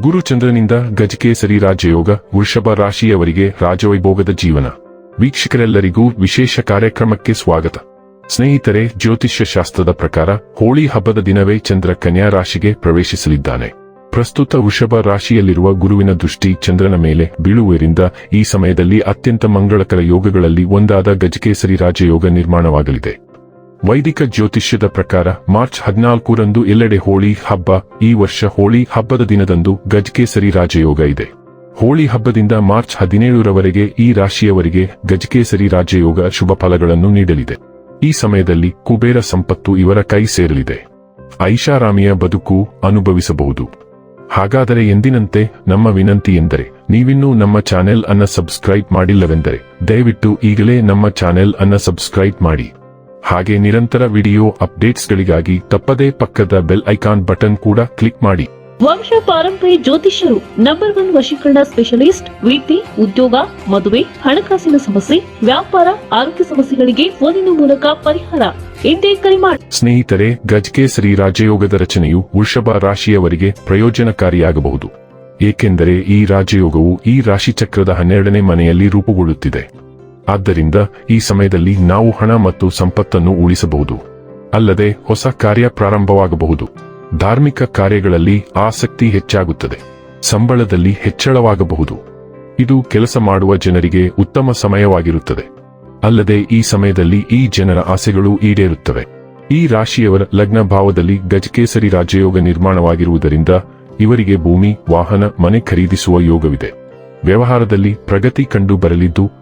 ಗುರುಚಂದ್ರನಿಂದ ಗಜಕೇಸರಿ ರಾಜಯೋಗ, ವೃಷಭ ರಾಶಿಯವರಿಗೆ ರಾಜವೈಭೋಗದ ಜೀವನ. ವೀಕ್ಷಕರೆಲ್ಲರಿಗೂ ವಿಶೇಷ ಕಾರ್ಯಕ್ರಮಕ್ಕೆ ಸ್ವಾಗತ. ಸ್ನೇಹಿತರೆ ಜ್ಯೋತಿಷ್ಯ ಶಾಸ್ತ್ರದ ಪ್ರಕಾರ ಹೋಳಿ ಹಬ್ಬದ ದಿನವೇ ಚಂದ್ರ ಕನ್ಯಾ ರಾಶಿಗೆ ಪ್ರವೇಶಿಸಲಿದ್ದಾನೆ. ಪ್ರಸ್ತುತ ವೃಷಭ ರಾಶಿಯಲ್ಲಿರುವ ಗುರುವಿನ ದೃಷ್ಟಿ ಚಂದ್ರನ ಮೇಲೆ ಬೀಳುವುದರಿಂದ ಈ ಸಮಯದಲ್ಲಿ ಅತ್ಯಂತ ಮಂಗಳಕರ ಯೋಗಗಳಲ್ಲಿ ಒಂದಾದ ಗಜಕೇಸರಿ ರಾಜಯೋಗ ನಿರ್ಮಾಣವಾಗಲಿದೆ. ವೈದಿಕ ಜ್ಯೋತಿಷ್ಯದ ಪ್ರಕಾರ ಮಾರ್ಚ್ ಹದಿನಾಲ್ಕರಂದು ಎಲ್ಲೆಡೆ ಹೋಳಿ ಹಬ್ಬ. ಈ ವರ್ಷ ಹೋಳಿ ಹಬ್ಬದ ದಿನದಂದು ಗಜಕೇಸರಿ ರಾಜಯೋಗ ಇದೆ. ಹೋಳಿ ಹಬ್ಬದಿಂದ ಮಾರ್ಚ್ ಹದಿನೇಳರವರೆಗೆ ಈ ರಾಶಿಯವರಿಗೆ ಗಜಕೇಸರಿ ರಾಜಯೋಗ ಶುಭ ಫಲಗಳನ್ನು ನೀಡಲಿದೆ. ಈ ಸಮಯದಲ್ಲಿ ಕುಬೇರ ಸಂಪತ್ತು ಇವರ ಕೈ ಸೇರಲಿದೆ. ಐಷಾರಾಮಿಯ ಬದುಕು ಅನುಭವಿಸಬಹುದು. ಹಾಗಾದರೆ ಎಂದಿನಂತೆ ನಮ್ಮ ವಿನಂತಿ ಎಂದರೆ, ನೀವಿನ್ನೂ ನಮ್ಮ ಚಾನೆಲ್ ಅನ್ನ ಸಬ್ಸ್ಕ್ರೈಬ್ ಮಾಡಿಲ್ಲವೆಂದರೆ, ದಯವಿಟ್ಟು ಈಗಲೇ ನಮ್ಮ ಚಾನೆಲ್ ಅನ್ನ ಸಬ್ಸ್ಕ್ರೈಬ್ ಮಾಡಿ. ಹಾಗೆ ನಿರಂತರ ವಿಡಿಯೋ ಅಪ್ಡೇಟ್ಸ್ಗಳಿಗಾಗಿ ತಪ್ಪದೇ ಪಕ್ಕದ ಬೆಲ್ ಐಕಾನ್ ಬಟನ್ ಕೂಡ ಕ್ಲಿಕ್ ಮಾಡಿ. ವಂಶ ಪಾರಂಪರಿ ಜ್ಯೋತಿಷ್ಯರು ನಂಬರ್ ಒನ್ ವಶೀಕರಣ ಸ್ಪೆಷಲಿಸ್ಟ್ ವೃತ್ತಿ ಉದ್ಯೋಗ ಮದುವೆ ಹಣಕಾಸಿನ ಸಮಸ್ಯೆ ವ್ಯಾಪಾರ ಆರೋಗ್ಯ ಸಮಸ್ಯೆಗಳಿಗೆ ಫೋನಿನ ಮೂಲಕ ಪರಿಹಾರ. ಇಂದೇ ಕರೆ ಮಾಡಿ ಸ್ನೇಹಿತರೆ ಗಜಕೇಸರಿ ರಾಜಯೋಗದ ರಚನೆಯು ವೃಷಭ ರಾಶಿಯವರಿಗೆ ಪ್ರಯೋಜನಕಾರಿಯಾಗಬಹುದು. ಏಕೆಂದರೆ ಈ ರಾಜಯೋಗವು ಈ ರಾಶಿಚಕ್ರದ ಹನ್ನೆರಡನೇ ಮನೆಯಲ್ಲಿ ರೂಪುಗೊಳ್ಳುತ್ತಿದೆ. ಆದ್ದರಿಂದ ಈ ಸಮಯದಲ್ಲಿ ನಾವು ಹಣ ಮತ್ತು ಸಂಪತ್ತನ್ನು ಉಳಿಸಬಹುದು. ಅಲ್ಲದೆ ಹೊಸ ಕಾರ್ಯ ಪ್ರಾರಂಭವಾಗಬಹುದು. ಧಾರ್ಮಿಕ ಕಾರ್ಯಗಳಲ್ಲಿ ಆಸಕ್ತಿ ಹೆಚ್ಚಾಗುತ್ತದೆ. ಸಂಬಳದಲ್ಲಿ ಹೆಚ್ಚಳವಾಗಬಹುದು. ಇದು ಕೆಲಸ ಮಾಡುವ ಜನರಿಗೆ ಉತ್ತಮ ಸಮಯವಾಗಿರುತ್ತದೆ. ಅಲ್ಲದೆ ಈ ಸಮಯದಲ್ಲಿ ಈ ಜನರ ಆಸೆಗಳು ಈಡೇರುತ್ತವೆ. ಈ ರಾಶಿಯವರ ಲಗ್ನ ಭಾವದಲ್ಲಿ ಗಜಕೇಸರಿ ರಾಜಯೋಗ ನಿರ್ಮಾಣವಾಗಿರುವುದರಿಂದ ಇವರಿಗೆ ಭೂಮಿ, ವಾಹನ, ಮನೆ ಖರೀದಿಸುವ ಯೋಗವಿದೆ. ವ್ಯವಹಾರದಲ್ಲಿ ಪ್ರಗತಿ ಕಂಡು ಬರಲಿದ್ದು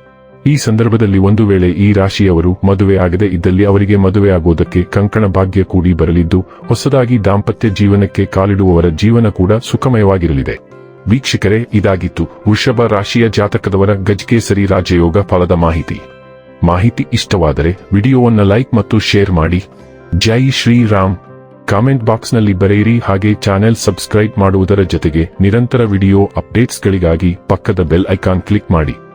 ಈ ಸಂದರ್ಭದಲ್ಲಿ ಒಂದು ವೇಳೆ ಈ ರಾಶಿಯವರು ಮದುವೆ ಆಗದೆ ಇದ್ದಲ್ಲಿ ಅವರಿಗೆ ಮದುವೆ ಆಗುವುದಕ್ಕೆ ಕಂಕಣ ಭಾಗ್ಯ ಕೂಡಿ ಬರಲಿದ್ದು, ಹೊಸದಾಗಿ ದಾಂಪತ್ಯ ಜೀವನಕ್ಕೆ ಕಾಲಿಡುವವರ ಜೀವನ ಕೂಡ ಸುಖಮಯವಾಗಿರಲಿದೆ. ವೀಕ್ಷಕರೇ, ಇದಾಗಿತ್ತು ವೃಷಭ ರಾಶಿಯ ಜಾತಕದವರ ಗಜಕೇಸರಿ ರಾಜಯೋಗ ಫಲದ ಮಾಹಿತಿ. ಮಾಹಿತಿ ಇಷ್ಟವಾದರೆ ವಿಡಿಯೋವನ್ನು ಲೈಕ್ ಮತ್ತು ಶೇರ್ ಮಾಡಿ. ಜೈ ಶ್ರೀರಾಮ್. ಕಾಮೆಂಟ್ ಬಾಕ್ಸ್ನಲ್ಲಿ ಬರೆಯಿರಿ ಹಾಗೆ ಚಾನೆಲ್ ಸಬ್ಸ್ಕ್ರೈಬ್ ಮಾಡುವುದರ ಜೊತೆಗೆ ನಿರಂತರ ವಿಡಿಯೋ ಅಪ್ಡೇಟ್ಸ್ಗಳಿಗಾಗಿ ಪಕ್ಕದ ಬೆಲ್ ಐಕಾನ್ ಕ್ಲಿಕ್ ಮಾಡಿ.